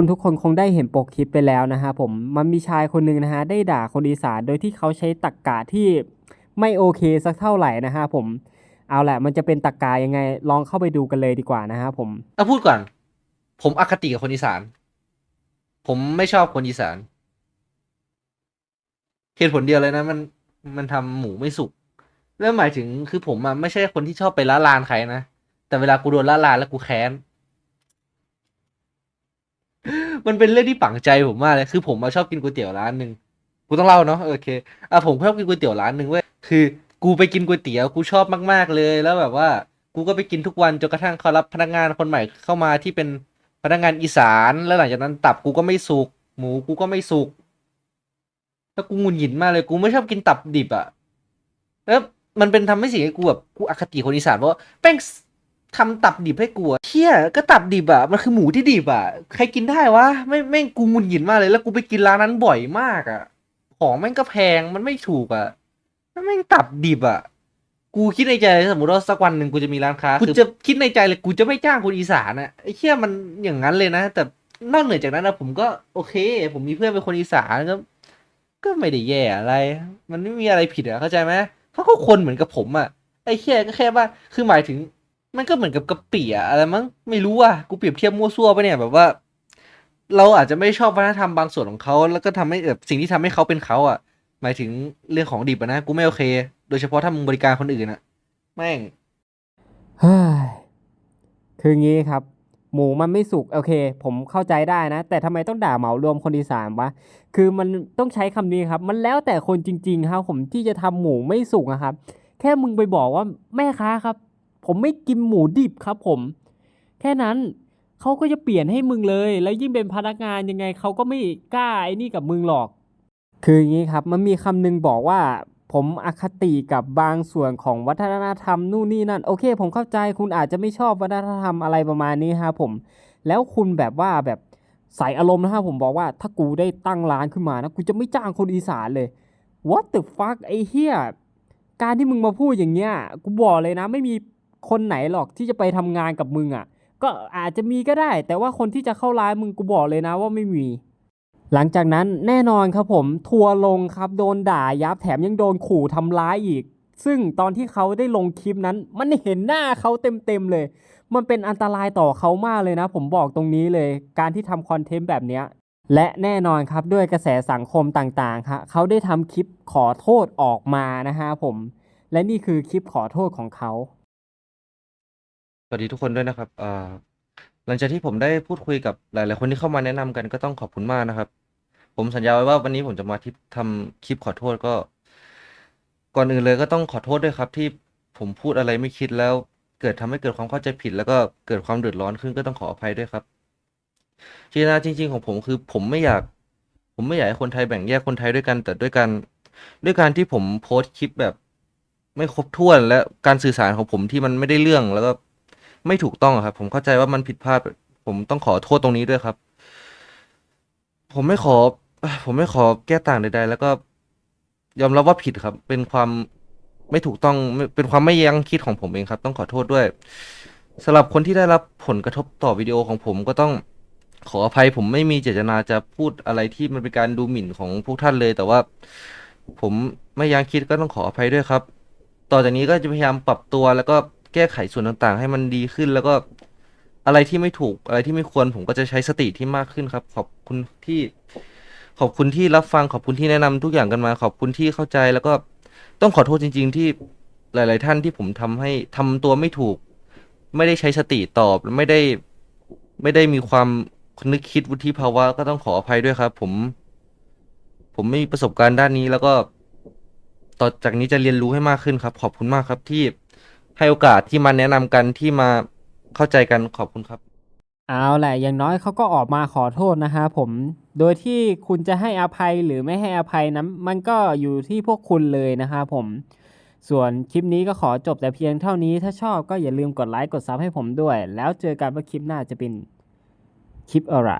คุณทุกคนคงได้เห็นปกคลิปไปแล้วนะฮะผมมันมีชายคนหนึ่งนะฮะได้ด่าคนอีสานโดยที่เขาใช้ตรกกะที่ไม่โอเคสักเท่าไหร่นะฮะผมเอาแหละมันจะเป็นตรกกะยังไงลองเข้าไปดูกันเลยดีกว่านะฮะผมเอาพูดก่อน ผมอคติกับคนอีสาน ผมไม่ชอบคนอีสานเหตุผลเดียวเลยนะ มันมันทำหมูไม่สุกแล้วหมายถึงคือผมอะไม่ใช่คนที่ชอบไปละลานใครนะแต่เวลากูโดนละลานแล้วกูแค้น มันเป็นเรื่องที่ฝังใจผมมากเลยคือผมมาชอบกินก๋วยเตี๋ยวร้านหนึ่งกูต้องเล่าเนาะโอเคอะผมชอบกินก๋วยเตี๋ยวร้านหนึ่งเว้ยคือ กูไปกินก๋วยเตี๋ยวกูชอบมากๆเลยแล้วแบบว่า กูก็ไปกินทุกวันจนกระทั่งเขารับพนักงานคนใหม่เข้ามาที่เป็นพนักงานอีสานแล้วหลังจากนั้นตับกูก็ไม่สุกหมูกูก็ไม่สุกแล้วกูหงุนหงิดมากเลยกูไม่ชอบกินตับดิบอะแล้วมันเป็นทำให้สิ่งให้กูแบบกูอคติคนอีสานเพราะแป้ง ทำตับดิบให้กูอะเที่ยก็ตับดิบอะมันคือหมูที่ดิบอะใครกินได้วะไม่แม่งกูหงุนหงิดมากเลยแล้วกูไปกินร้านนั้นบ่อยมากอะของแม่งก็แพงมันไม่ถูกอะแล้วแม่งตับดิบอะกูคิดในใจสมมติว่าสักวันหนึ่งกูจะมีร้านค้ากูจะคิดในใจเลยกูจะไม่จ้างคนอีสานอะไอ้เที่ยมันอย่างนั้นเลยนะ แต่นอกเหนือจากนั้นนะผมก็โอเค ผมมีเพื่อนเป็นคนอีสานก็ก็ไม่ได้แย่อะไร มันไม่มีอะไรผิดอะเข้าใจไหมเขาก็คนเหมือนกับผมอะไอ้แค่ก็แค่ว่าคือหมายถึง มันก็เหมือนกับกะปิอะอะไรมั้งไม่รู้อะกูเปรียบเทียบมั่วซั่วไปะเนี่ยแบบว่า เราอาจจะไม่ชอบวัฒนธรรมบางส่วนของเขาแล้วก็ทำให้แบบสิ่งที่ทำให้เขาเป็นเขาอะหมายถึงเรื่องของดิบอะนะกูไม่โอเค โดยเฉพาะถ้ามึงบริการคนอื่นอะแม่ง เฮ้ยคืองี้ครับ หมูมันไม่สุกโอเค ผมเข้าใจได้นะ แต่ทำไมต้องด่าเหมารวมคนอีสานวะคือมันต้องใช้คำนี้ครับ มันแล้วแต่คนจริง ๆ ครับ ผมที่จะทำหมูไม่สุกนะครับ แค่มึงไปบอกว่าแม่ค้าครับ ผมไม่กินหมูดิบครับผม แค่นั้นเขาก็จะเปลี่ยนให้มึงเลย แล้วยิ่งเป็นพนักงานยังไงเขาก็ไม่กล้าไอ้นี่กับมึงหรอก คืออย่างนี้ครับมันมีคำหนึ่งบอกว่า ผมอคติกับบางส่วนของวัฒนธรรมนู่นนี่นั่นโอเค ผมเข้าใจคุณอาจจะไม่ชอบวัฒนธรรมอะไรประมาณนี้ครับผม แล้วคุณแบบว่าแบบใส่อารมณ์นะครับผมบอกว่าถ้ากูได้ตั้งร้านขึ้นมานะกูจะไม่จ้างคนอีสานเลย what the fuck ไอ้เหี้ยการที่มึงมาพูดอย่างเงี้ยกูบอกเลยนะไม่มี คนไหนหรอกที่จะไปทำงานกับมึงอะ ก็อาจจะมีก็ได้ แต่ว่าคนที่จะเข้าร้านมึงกูบอกเลยนะว่าไม่มี หลังจากนั้นแน่นอนครับผมทัวร์ลงครับโดนด่ายับแถมยังโดนขู่ทำร้ายอีก ซึ่งตอนที่เขาได้ลงคลิปนั้น มันเห็นหน้าเขาเต็มๆเลย มันเป็นอันตรายต่อเขามากเลยนะ ผมบอกตรงนี้เลย การที่ทำคอนเทนต์แบบเนี้ยและแน่นอนครับด้วยกระแสสังคมต่างๆครับเขาได้ทำคลิปขอโทษออกมานะฮะผม และนี่คือคลิปขอโทษของเขา สวัสดีทุกคนด้วยนะครับอ่าหลังจากที่ผมได้พูดคุยกับหลาย ๆ คนที่เข้ามาแนะนำกันก็ต้องขอบคุณมากนะครับ ผมสัญญาไว้ว่าวันนี้ผมจะมาที่ทำคลิปขอโทษก็ ก่อนอื่นเลยก็ต้องขอโทษด้วยครับที่ผมพูดอะไรไม่คิดแล้ว เกิดทำให้เกิดความเข้าใจผิด แล้วก็เกิดความเดือดร้อนขึ้นก็ต้องขออภัยด้วยครับเจตนาจริง ๆ ของผมคือผมไม่อยาก ผมไม่อยากให้คนไทยแบ่งแยกคนไทยด้วยกัน แต่ด้วยการด้วยการที่ผมโพสต์คลิปแบบ ไม่ครบถ้วนและการสื่อสารของผมที่มันไม่ได้เรื่องแล้วก็ ไม่ถูกต้องครับ ผมเข้าใจว่ามันผิดพลาด ผมต้องขอโทษตรงนี้ด้วยครับ ผมไม่ขอ ผมไม่ขอแก้ต่างใด ๆ แล้วก็ ยอมรับว่าผิดครับ เป็นความไม่ถูกต้องเป็นความไม่ยั้งคิดของผมเองครับ ต้องขอโทษด้วยสำหรับคนที่ได้รับผลกระทบต่อวิดีโอของผมก็ต้องขออภัย ผมไม่มีเจตนาจะพูดอะไรที่มันเป็นการดูหมิ่นของพวกท่านเลย แต่ว่า ผมไม่ยั้งคิดก็ต้องขออภัยด้วยครับ ต่อจากนี้ก็จะพยายามปรับตัวแล้วก็ แก้ไขส่วนต่างๆ ให้มันดีขึ้นแล้วก็อะไรที่ไม่ถูกอะไรที่ไม่ควรผมก็จะใช้สติที่มากขึ้นครับ ขอบคุณที่ ขอบคุณที่รับฟังขอบคุณที่แนะนำทุกอย่างกันมา ขอบคุณที่เข้าใจแล้วก็ต้องขอโทษจริง ๆ ที่หลาย ๆ ท่านที่ผมทำให้ทำตัวไม่ถูก ไม่ได้ใช้สติตอบไม่ได้ ไม่ได้มีความนึกคิดวุฒิภาวะก็ต้องขออภัยด้วยครับ ผม ผมไม่มีประสบการณ์ด้านนี้แล้วก็ ต่อจากนี้จะเรียนรู้ให้มากขึ้นครับ ขอบคุณมากครับที่ ให้โอกาสที่มาแนะนำกันที่มาเข้าใจกันขอบคุณครับ เอาแหละอย่างน้อยเขาก็ออกมาขอโทษนะฮะผม โดยที่คุณจะให้อภัยหรือไม่ให้อภัยนั้นมันก็อยู่ที่พวกคุณเลยนะฮะผม ส่วนคลิปนี้ก็ขอจบแต่เพียงเท่านี้ถ้าชอบก็อย่าลืมกดไลค์กดซับให้ผมด้วย แล้วเจอกันว่าคลิปหน้าจะเป็นคลิปอะไร